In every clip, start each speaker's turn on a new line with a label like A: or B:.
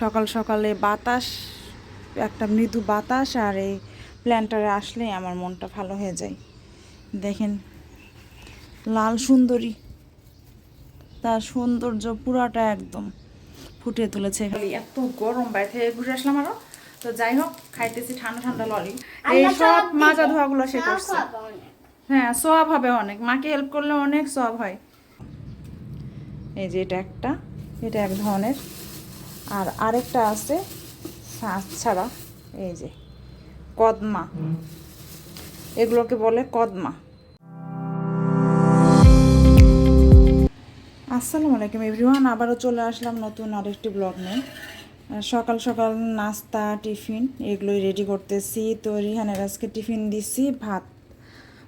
A: সকাল সকালে বাতাস একটা মৃদু বাতাস আর এই প্ল্যান্টারে আসলে আমার মনটা ভালো হয়ে যায়। দেখেন লাল সুন্দরী। তার সৌন্দর্য পুরাটা একদম ফুটিয়ে তুলেছে। এত গরম বাইরে থেকে ঘুরে আসলাম আরও। তো যাই হোক খাইতেছি ঠান্ডা ঠান্ডা লরি এই সব মাজা ধোয়াগুলো সে করছে। হ্যাঁ সব হবে অনেক। মাকে হেল্প করলে অনেক সব হয়। এই যে এটা একটা এটা এক ধরনের। আর আরেকটা আছে শাঁস ছাড়া, এই যে, কদমা। এগুলোকে বলে কদমা। আসসালামু আলাইকুম এভরিওয়ান, আবারও চলে আসলাম নতুন আরেকটি ব্লগ নিয়ে। সকাল সকাল নাস্তা, টিফিন, এগুলোই রেডি করতেছি। তো রিহানের আজকে টিফিন দিছি, ভাত।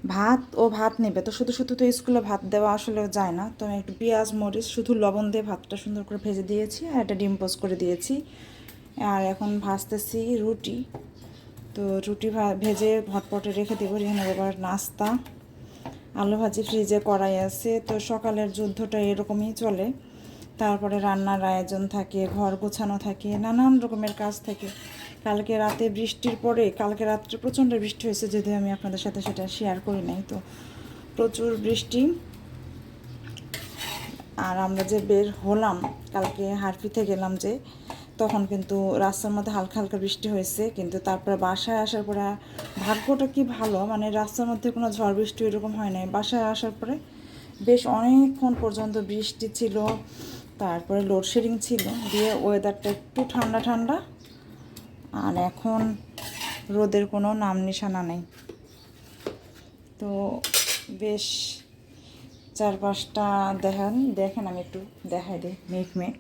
A: ভাত ও ভাত নেবে। তো শুধু শুধু তো স্কুলে ভাত দেওয়া আসলে যায় না। তো আমি একটু পেঁয়াজ, মরিচ, শুধু লবণ দিয়ে ভাতটা সুন্দর করে ভেজে দিয়েছি আর একটা ডিম পোস্ট করে দিয়েছি। আর এখন ভাজতেছি রুটি। তো রুটি ভেজে হটপটে রেখে দেবো রিহানের আবার নাস্তা। আলু ভাজি ফ্রিজে কড়াই আছে। তো সকালের যুদ্ধটা এরকমই চলে। তারপরে রান্নার আয়োজন থাকে, ঘর গোছানো থাকে, নানান রকমের কাজ থাকে। কালকে রাতে বৃষ্টির পরে, কালকে রাত্রে প্রচণ্ড বৃষ্টি হয়েছে যদিও আমি আপনাদের সাথে সেটা শেয়ার করি নাই, তো প্রচুর বৃষ্টি। আর আমরা যে বের হলাম, কালকে হারফিতে গেলাম যে, তখন কিন্তু রাস্তার মধ্যে হালকা হালকা বৃষ্টি হয়েছে, কিন্তু তারপরে বাসায় আসার পরে ভাগ্যটা কি ভালো? মানে রাস্তার মধ্যে কোনো ঝড় বৃষ্টি এরকম হয় নাই। বাসায় আসার পরে বেশ অনেকক্ষণ পর্যন্ত বৃষ্টি ছিল, তারপরে লোডশেডিং ছিল, দিয়ে ওয়েদারটা একটু ঠান্ডা ঠান্ডা। আর এখন রোদের কোনো নাম নিশানা নেই। তো বেশ চারপাশটা দেখেন দেখেন আমি একটু দেখাই দিই মেঘ মেঘ।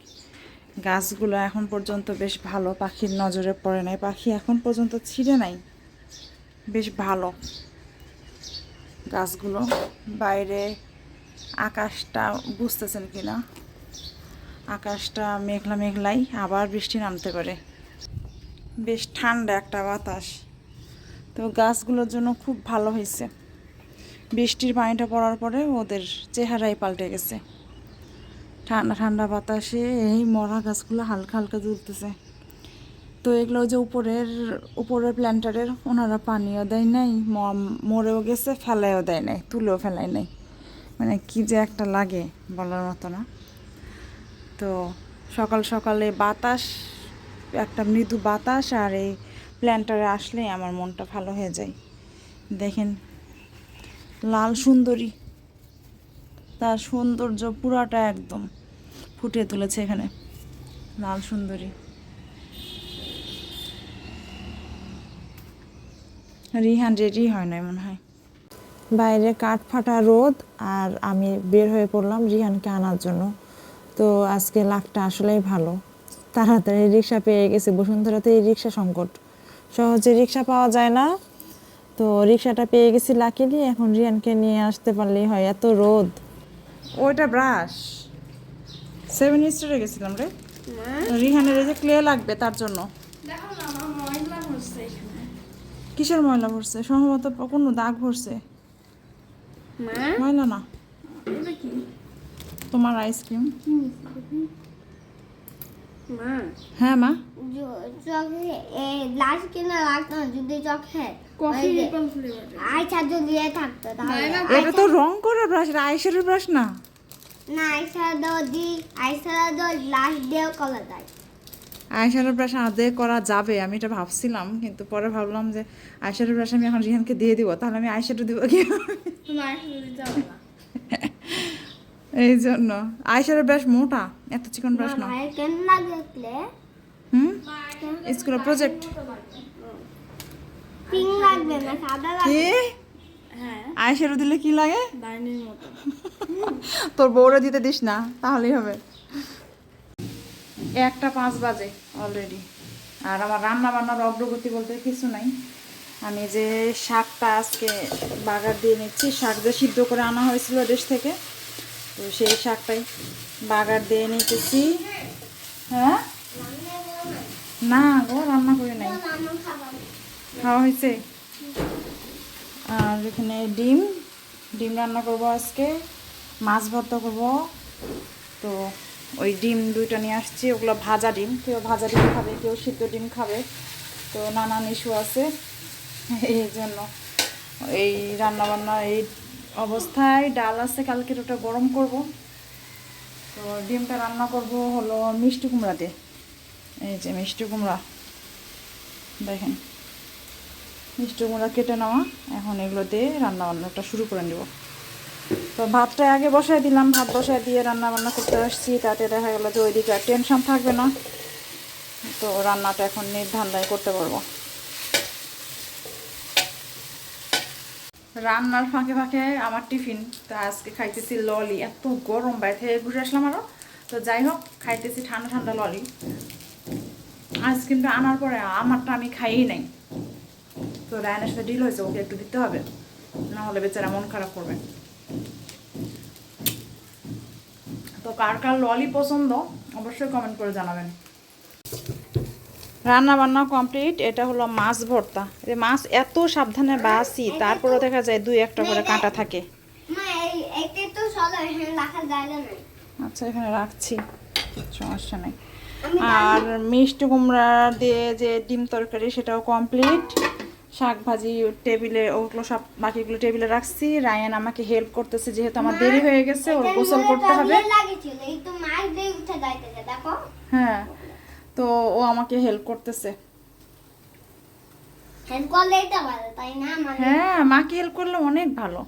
A: গাছগুলো এখন পর্যন্ত বেশ ভালো, পাখির নজরে পড়ে নাই। পাখি এখন পর্যন্ত ছিঁড়ে নাই। বেশ ভালো। গাছগুলো বাইরে আকাশটা বুঝতেছেন কি না আকাশটা মেঘলা মেঘলাই, আবার বৃষ্টি নামতে পারে। বেশ ঠান্ডা একটা বাতাস। তো গাছগুলোর জন্য খুব ভালো হয়েছে। বৃষ্টির পানিটা পড়ার পরে ওদের চেহারাই পাল্টে গেছে। ঠান্ডা ঠান্ডা বাতাসে এই মরা গাছগুলো হালকা হালকা দুলতেছে তো এগুলো যে উপরের উপরের প্ল্যান্টারের ওনারা পানিও দেয় নাই মরেও গেছে ফেলাইও দেয় নাই, তুলেও ফেলায় নাই। মানে কি যে একটা লাগে বলার মতো না। তো সকাল সকালে বাতাস একটা মৃদু বাতাস আর এই প্ল্যান্টারে আসলেই আমার মনটা ভালো হয়ে যায়। দেখেন, লাল সুন্দরী। তার সৌন্দর্য পুরাটা একদম ফুটিয়ে তুলেছে এখানে। লাল সুন্দরী। রিহান রেডি হয় না মনে হয়। বাইরে কাঠ ফাটা রোদ আর আমি বের হয়ে পড়লাম রিহানকে আনার জন্য। তো আজকে লাখটা আসলেই ভালো। তাড়াতাড়ি রিক্সা পেয়ে গেছে। বসুন্ধরাতে এই রিক্সা সংকট। সহজে রিক্সা পাওয়া যায় না। তো রিক্সাটা পেয়ে গেছি লাকিলি। এখন রিয়ানকে নিয়ে আসতে পারলেই হয়। এত রোদ। ওইটা ব্রাশ। সেভেন স্টারে গেছিলাম রে। রিহানের এই যে ক্লে লাগবে তার জন্য। কিসের ময়লা ভরছে? সম্ভবত কোনো দাগ ভরছে। ময়লা না। তোমার আইসক্রিম
B: মা।
A: হ্যাঁ মা।
C: চোখে কিনা লাগতো না যদি চোখে
B: কফি
C: ওই যে
B: রিপল ফ্লেভার
C: আইসা যদি থাকতো
A: এটা তো রং করা ব্রাশ এটা ব্রাশ না।
C: না আইসা দি আইসা দাও গ্লাস দিয়েও কলা যায়
A: আইশ্যাডোর ব্রাশ আদে করা যাবে আমি এটা ভাবছিলাম কিন্তু পরে ভাবলাম যে আইশ্যাডোর ব্রাশ আমি এখন রিহানকে দিয়ে দিব তাহলে আমি আইশ্যাডো দিব কি
B: তোমার আসলে দিতে হবে না
A: এই জন্য আইশ্যাডোর ব্রাশ মোটা এত চিকন ব্রাশ না। হুম? স্কুলের প্রজেক্ট কি?
B: হ্যাঁ।
A: আইশ্যাডো দিলে কি লাগে? তোর বউরে দিতে দিস না তাহলেই হবে। একটা পাঁচ বাজে অলরেডি আর আমার রান্না বান্নার অগ্রগতি বলতে কিছু নাই। আমি যে শাকটা আজকে বাগার দিয়ে নিচ্ছি শাক যে সিদ্ধ করে আনা হয়েছিল দেশ থেকে তো সেই শাকটাই বাগার দিয়ে নিতেছি। হ্যাঁ? না গো, রান্না করে নাই। খাওয়া হয়েছে? আর এখানে ডিম ডিম রান্না করব আজকে, মাছ ভর্তা করব। তো ওই ডিম দুইটা নিয়ে আসছি, ওগুলো ভাজা ডিম, কেউ ভাজা ডিম খাবে, কেউ সিদ্ধ ডিম খাবে। তো নানান ইস্যু আছে, এই জন্য এই রান্না বান্না এই অবস্থায় ডাল আছে কালকে ওটা গরম করব। তো ডিমটা রান্না করব হলো মিষ্টি কুমড়া দিয়ে। এই যে মিষ্টি কুমড়া। দেখেন, মিষ্টি কুমড়া কেটে নেওয়া, এখন এগুলো দিয়ে রান্না বান্নাটা শুরু করে নেব। তো ভাতটা আগে বসাই দিলাম, ভাত বসাই দিয়ে রান্না বান্না করতে আসছি, তাতে দেখা গেলো যে ওইদিকে টেনশন থাকবে না। তো রান্নাটা এখন নির্ধারণায় করতে পারব। রান্নার ফাঁকে ফাঁকে আমার টিফিন, তা আজকে খাইতেছি ললি। এত গরম বাইরে থেকে ঘুরে আসলাম আরও তো যাই হোক, খাইতেছি ঠান্ডা ঠান্ডা ললি। আইসক্রিমটা আনার পরে আমারটা আমি খাইই নাই। তো রায়নের সাথে ডিল হয়েছে, ওকে একটু দিতে হবে। না হলে বেচারা মন খারাপ করবে। তো কার কার ললি পছন্দ, অবশ্যই কমেন্ট করে জানাবেন। রান্না বান্না কমপ্লিট এটা হলো মাছ ভর্তা। এই মাছ এত সাবধানে বাসি তারপরেও দেখা যায় দুই একটা করে কাঁটা থাকে। আচ্ছা এখানে রাখছি সমস্যা নেই। আর মিষ্টি কুমড়া দিয়ে যে ডিম তরকারি সেটাও কমপ্লিট শাক ভাজি টেবিলে ওগুলো সব বাকিগুলো টেবিলে রাখছি। রায়ান আমাকে হেল্প করতেছে যেহেতু আমার দেরি হয়ে গেছে ওর গোসল করতে হবে।
C: দেখো।
A: হ্যাঁ। তো ও আমাকে হেল্প করতেছে।
C: ভালো মানে?
A: হ্যাঁ মাকে হেল্প করলে অনেক ভালো।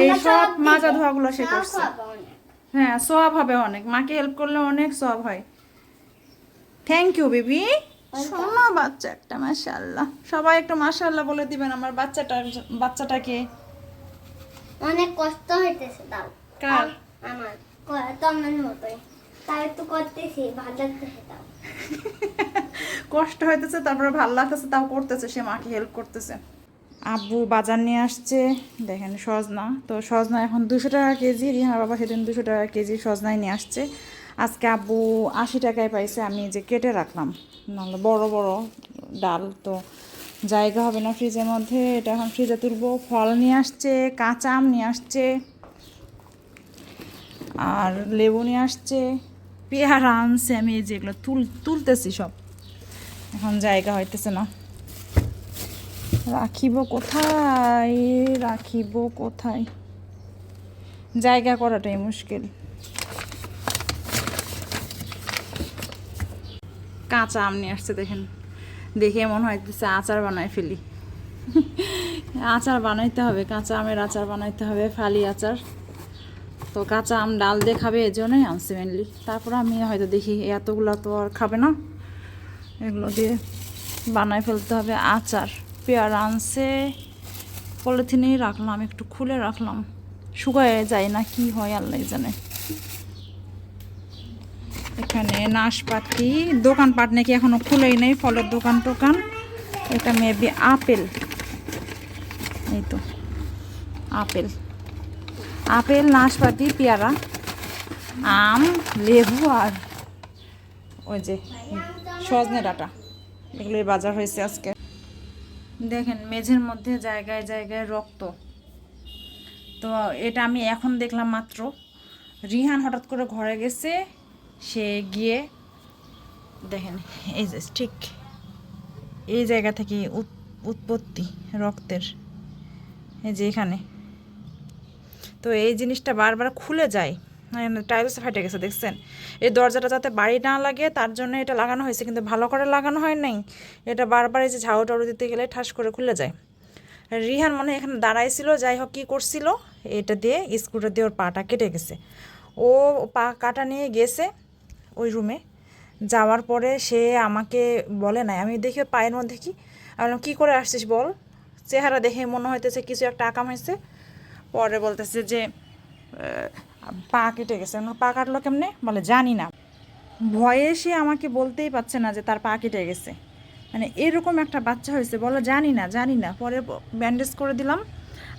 A: এই সব মাজা। ধোয়াগুলো সে করছে। হ্যাঁ সব হবে অনেক। মাকে হেল্প করলে অনেক সব হয়। থ্যাংক ইউ বেবি সোনা বাচ্চা একটা মাশাআল্লাহ। সবাই একটু মাশাআল্লাহ বলে দিবেন আমার বাচ্চাটা বাচ্চাটাকে।
C: অনেক কষ্ট হইতেছে তাও।
A: কার?
C: আমার। তোমার মতোই। তাই একটু করতেছি ভাজাতে তাও।
A: কষ্ট হইতেছে, তারপরে ভালো লাগতেছে, তাও করতেছে, সে মাকে হেল্প করতেছে। আব্বু বাজার নিয়ে আসছে, দেখেন সজনা। তো সজনা এখন দুশো টাকা কেজি, রিহার বাবা সেদিন দুশো টাকা কেজি সজনাই নিয়ে আসছে। আজকে আব্বু আশি টাকায় পাইছে, আমি যে কেটে রাখলাম। নাহলে বড় বড় ডাল, তো জায়গা হবে না ফ্রিজের মধ্যে। এটা এখন ফ্রিজে তুলবো। ফল নিয়ে আসছে, কাঁচা আম নিয়ে আসছে, আর লেবু নিয়ে আসছে। পেয়ারা আনছে আমি এই যেগুলো তুল, তুলতেছি সব। এখন জায়গা হইতেছে না। রাখিব কোথায়? রাখিব কোথায়? জায়গা করাটাই মুশকিল। কাঁচা আম নিয়ে আসছে দেখেন। দেখে মনে হইতেছে আচার বানাই ফেলি। আচার বানাইতে হবে, কাঁচা আমের আচার বানাইতে হবে, ফালি আচার। তো কাঁচা আম ডাল দিয়ে খাবে এই জন্যই আনছি মেনলি তারপর আমি হয়তো দেখি এতগুলো তো আর খাবে না। এগুলো দিয়ে বানায় ফেলতে হবে আচার। পেয়ারা আনছে, পলিথিনেই রাখলাম, একটু খুলে রাখলাম। শুকায় যায় না, কি হয় আল্লাহ জানে। এখানে নাশপাতি, দোকানপাট নাকি এখনও খুলেই নেই, ফলের দোকান টোকান। এটা মেবি আপেল। এই তো, আপেল। আপেল, নাশপাতি, পেয়ারা, আম, লেবু আর ওই যে সজনে ডাটা। এগুলোই বাজার হয়েছে আজকে। দেখেন, মেঝের মধ্যে জায়গায় জায়গায় রক্ত। তো এটা আমি এখন দেখলাম মাত্র। রিহান হঠাৎ করে ঘরে গেছে, সে গিয়ে দেখেন, এই যে ঠিক এই জায়গা থেকে উৎ- উৎপত্তি রক্তের। এই যে এখানে। তো এই জিনিসটা বারবার খুলে যায়। টাইলস ফাটে গেছে, দেখছেন? এই দরজাটা যাতে বাড়ি না লাগে, তার জন্য এটা লাগানো হয়েছে, কিন্তু ভালো করে লাগানো হয় নাই। এটা বারবার এই যে ঝাড়ু টাড়ু দিতে গেলে ঠাস করে খুলে যায়। রিহান মনে হয় এখানে দাঁড়াইছিল, যাই হোক, কী করছিল? এটা দিয়ে স্ক্রুটা দিয়ে ওর পাটা কেটে গেছে। ও পা, কাটা নিয়ে গেছে ওই রুমে। যাওয়ার পরে সে আমাকে বলে নাই। আমি দেখি পায়ের মধ্যে কি, আমি কী করে আসছিস বল? চেহারা দেখে মনে হইতেছে কিছু একটা আকাম হয়েছে। পরে বলতেছে যে পা কেটে গেছে। পা কাটলো কেমনে? বলে, জানি না। ভয়ে সে আমাকে বলতেই পারছে না যে তার পা কেটে গেছে। মানে এরকম একটা বাচ্চা হয়েছে, বলো, জানি না জানি না। পরে ব্যান্ডেজ করে দিলাম।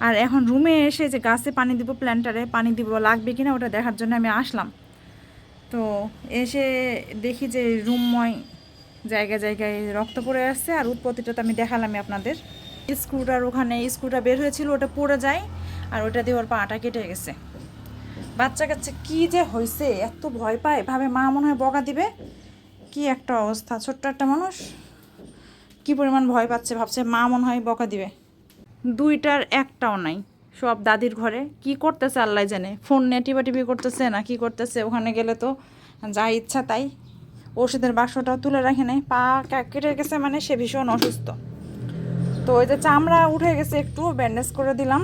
A: আর এখন রুমে এসে যে গাছে পানি দিব প্ল্যান্টারে পানি দিব, লাগবে কিনা ওটা দেখার জন্য আমি আসলাম। তো এসে দেখি যে রুমময় জায়গায় জায়গায় রক্ত পড়ে আসছে আর উৎপত্তিটা তো আমি দেখালামই আপনাদের। স্ক্রুটার ওখানে স্ক্রুটা বের হয়েছিল, ওটা পড়ে যায়। আর ওটা দিয়ে ওর পাটা কেটে গেছে। বাচ্চা কাচ্চা কি যে হয়েছে এত ভয় পায়, ভাবে মা মনে হয় বকা দিবে। কি একটা অবস্থা, ছোট্ট একটা মানুষ। কি পরিমাণ ভয় পাচ্ছে, ভাবছে মা মনে হয় বকা দিবে। দুইটার একটাও নাই, সব দাদির ঘরে। কি করতেছে আল্লাহ জানে ফোন নিয়ে টিপাটিপি করতেছে না কি করতেছে, ওখানে গেলে তো যা ইচ্ছা তাই। ওষুধের বাক্সটাও তুলে রাখে নাই, পা কেটে গেছে মানে সে ভীষণ অসুস্থ। তো ওই যে চামড়া উঠে গেছে একটু ব্যান্ডেজ করে দিলাম।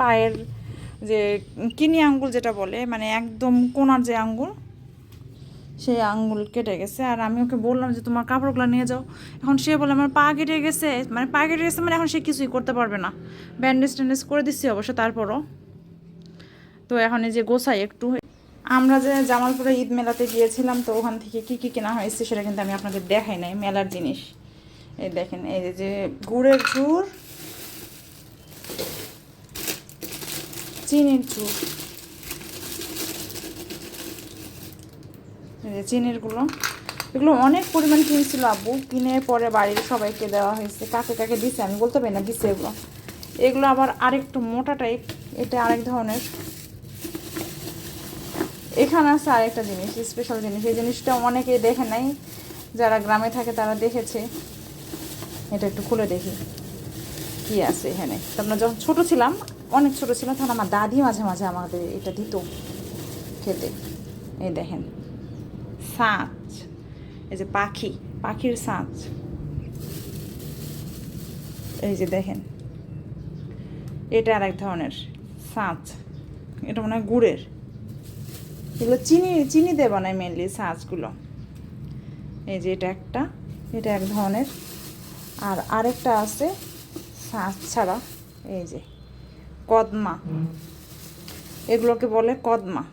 A: পায়ের যে কিনি আঙ্গুল যেটা বলে মানে একদম কোনার যে আঙ্গুল, সেই আঙ্গুল কেটে গেছে। আর আমি ওকে বললাম যে, তোমার কাপড়গুলো নিয়ে যাও। এখন সে বলে, আমার পা কেটে গেছে। মানে পা কেটে গেছে মানে এখন সে কিছুই করতে পারবে না। ব্যান্ডেজ ট্যান্ডেজ করে দিচ্ছি অবশ্য তারপরও। তো এখন এই যে গোসাই একটু। আমরা যে জামালপুরে ঈদ মেলাতে গিয়েছিলাম, তো ওখান থেকে কী কী কেনা হয়েছে সেটা কিন্তু আমি আপনাদের দেখাই নাই। মেলার জিনিস। এই দেখেন, এই যে গুড়ের ঝুর এই যে চিনিরগুলো এগুলো অনেক পরিমাণ কিনছিল আব্বু। কিনে পরে বাড়ির সবাইকে দেওয়া হয়েছে। কাকে কাকে দিছে আমি বলতে পারি না, দিছে এগুলো। এগুলো আবার আরেকটু মোটা টাইপ এটা আরেক ধরনের। এখানে আছে আরেকটা জিনিস স্পেশাল জিনিস। এই জিনিসটা অনেকেই দেখে নাই। যারা গ্রামে থাকে তারা দেখেছে। এটা একটু খুলে দেখি। কি আছে এখানে? আমরা যখন ছোটো ছিলাম অনেক ছোটো ছিল, তখন আমার দাদি মাঝে মাঝে আমাদের এটা দিত খেতে। এই দেখেন, সাঁচ। এই যে পাখি, পাখির সাঁচ। এই যে দেখেন, এটা আর এক ধরনের সাঁচ। এটা মনে হয় গুড়ের। এগুলো চিনি চিনি দিয়ে বানায় মেনলি সাঁচগুলো। এই যে এটা একটা, এটা এক ধরনের। আর আরেকটা আছে সাঁচ ছাড়া। এই যে কদমা। এগুলোকে বলে কদমা।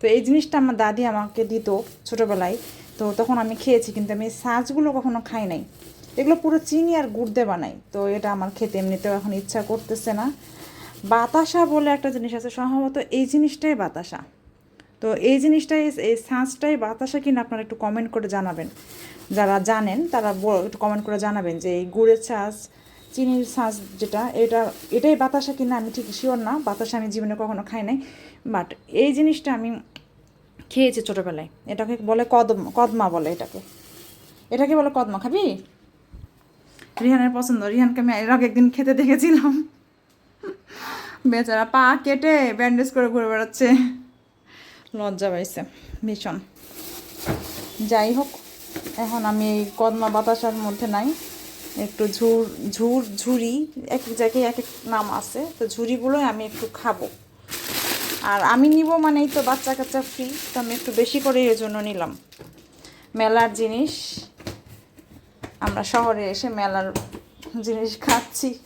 A: তো এই জিনিসটা আমার দাদি আমাকে দিত ছোটোবেলায়। তো তখন আমি খেয়েছি, কিন্তু আমি এই সাঁচগুলো কখনো খাই নাই। এগুলো পুরো চিনি আর গুড় দিয়ে বানাই। তো এটা আমার খেতে এমনিতেও এখন ইচ্ছা করতেছে না। বাতাসা বলে একটা জিনিস আছে, সম্ভবত এই জিনিসটাই বাতাসা। তো এই জিনিসটাই, এই সাঁচটাই বাতাসা কিনা আপনারা একটু কমেন্ট করে জানাবেন। যারা জানেন তারা একটু কমেন্ট করে জানাবেন যে এই গুড়ের ছাঁচ চিনির ছাঁচ যেটা, এটা, এটাই বাতাসা কিনা আমি ঠিক শিওর না, বাতাসা আমি জীবনে কখনো খাই নাই বাট এই জিনিসটা আমি খেয়েছি ছোটোবেলায়, এটাকে বলে কদম, কদমা বলে এটাকে। এটাকে বলে কদমা, খাবি? রিহানের পছন্দ, রিহানকে আমি এর আগে একদিন খেতে দেখেছিলাম। বেচারা পা কেটে ব্যান্ডেজ করে ঘুরে বেড়াচ্ছে। লজ্জা পাইছে, ভীষণ। যাই হোক, এখন আমি এই কদমা বাতাসার মধ্যে নাই। একটু ঝুর ঝুর, ঝুরি, এক জায়গায় এক এক নাম আছে, তো ঝুরিগুলোই আমি একটু খাব। আর আমি নিব মানেই তো বাচ্চা কাচ্চা ফ্রি তো আমি একটু বেশি করে এর জন্য নিলাম। মেলার জিনিস, আমরা শহরে এসে মেলার জিনিস খাচ্ছি।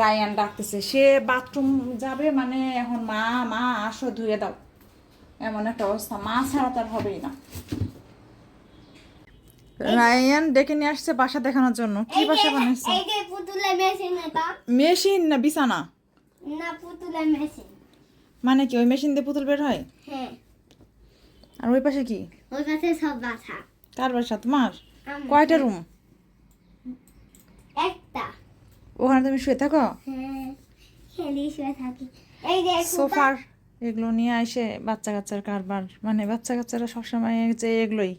A: রায়ান ডাকতেছে, সে বাথরুম যাবে মানে এখন মা মা, আসো ধুয়ে দাও। এমন একটা অবস্থা, মা ছাড়া তার হবেই না। রায়ান ডেকে নিয়ে আসছে বাসা দেখানোর জন্য। কি বাসা বানাইছে?
C: এই যে পুতুলের মেশিন এটা।
A: মেশিন না বিছানা?
C: না পুতুলের মেশিন
A: মানে কি ওই মেশিন দিয়ে পুতুল বের হয়?
C: হ্যাঁ।
A: আর ওই পাশে কি?
C: ওর কাছে সব বাসা।
A: কার বাসা? তোমার? কয়টা রুম
C: একটা।
A: ওখানে তুমি শুয়ে থাকো?
C: হ্যাঁ খেলি শুয়ে থাকি। এই যে
A: সোফার এগুলো নিয়ে আসে বাচ্চা কাচ্চার কারবার। মানে বাচ্চা কাচ্চারা সবসময় যে এগুলোই।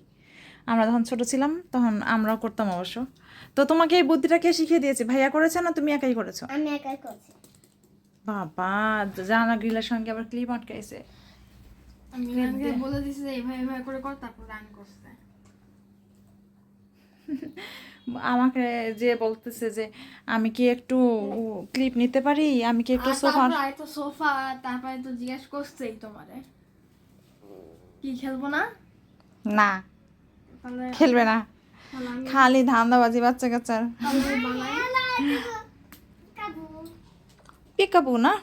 A: আমরা যখন ছোট ছিলাম তখন আমরাও করতাম অবশ্য। তো তোমাকে এই বুদ্ধিটা কে শিখিয়ে দিয়েছে? ভাইয়া করেছে না তুমি একাই করেছ?
C: আমি একাই করছি।
A: বাবা জানা গ্রিলের সঙ্গে আবার ক্লিপ আটকাইছে।
B: বলে দিছি যে এভাবে এভাবে করে কর তারপর রান করছে।
A: আমাকে যে বলতেছে যে আমি কি একটু ক্লিপ নিতে পারি? আমি কি একটু
B: তারপরে তো সোফা তারপরে তো জিজ্ঞেস করছেই তোমারে। কি খেলব না?
A: না। খেলবে না। খালি ধান্দাবাজি বাচ্চা কাচ্চার পিকাবু না?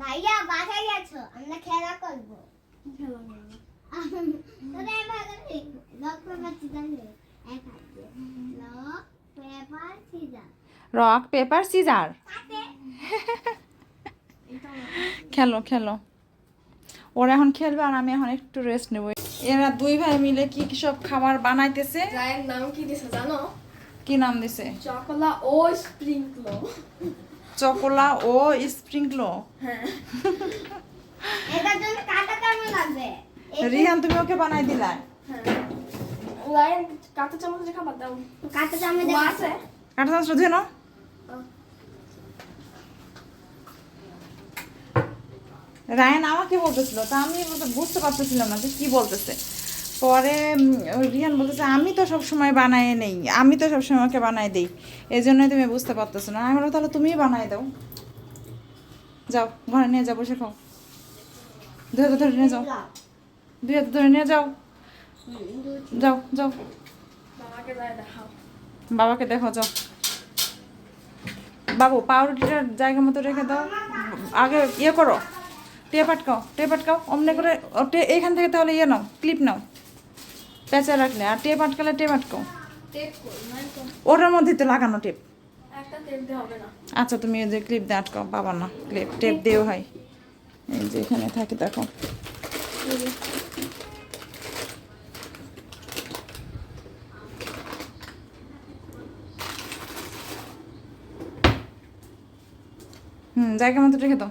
C: ভাইয়া বাসায় গেছো আমরা খেলা করব।
A: রক পেপার সিজার খেলো খেলো। ওরা এখন খেলবে আর আমি এখন একটু রেস্ট নেব। এরা দুই ভাই মিলে কি কি সব খাবার বানাইতেছে?
B: রায়ের নাম কি দিছে জানো?
A: কি নাম দিছে?
B: চকলা ও স্প্রিংকলো।
A: চকোলা ও স্প্রিংকলো।
B: হ্যাঁ।
C: এটার জন্য কাটা কেমন লাগবে।
A: রিহান তুমি ওকে বানাই দিলা?
B: হ্যাঁ। লাইন কাঁচা চামচ দিয়ে খাবার দাও।
C: কাঁচা চামচ দিয়ে
B: আছে।
A: কাটা চামচ ধুয়ে নাও। রায়ন আমাকে বলতেছিল তা আমি বুঝতে- পারতেছিলাম না যে কি বলতেছে। পরে রিয়ান বলতেছে আমি তো সব সময় বানাই নেই আমি তো সব সময় ওকে বানাই দিই এই জন্যই তুমি বুঝতে পারতেছো না। আমি বললাম, তাহলে তুমিই বানাই দাও। যাও ঘরে নিয়ে যাও বসে খাও। দুই হাতে ধরে নিয়ে যাও। দুই হাতে ধরে নিয়ে যাও। যাও যাও।
B: বাবাকে
A: বাবাকে দেখো যাও। বাবু পাউরুটিটা জায়গা মতো রেখে দাও। আগে ইয়ে করো। টেপ আটকাও টেপ আটকাও অমনি করে এইখান থেকে তাহলে ইয়ে নাও ক্লিপ নাও। প্যাঁচা রাখলে আর টেপ আটকালে টেপ আটকাও।
B: মানে
A: ওটার মধ্যে তো লাগানো টেপ। আচ্ছা তুমি ওই যে ক্লিপ দিয়ে আটকাও বাবা না ক্লিপ টেপ দিয়েও হয়। এই যে এখানে থাকে দেখো। হুম জায়গা মতো রেখে দাও।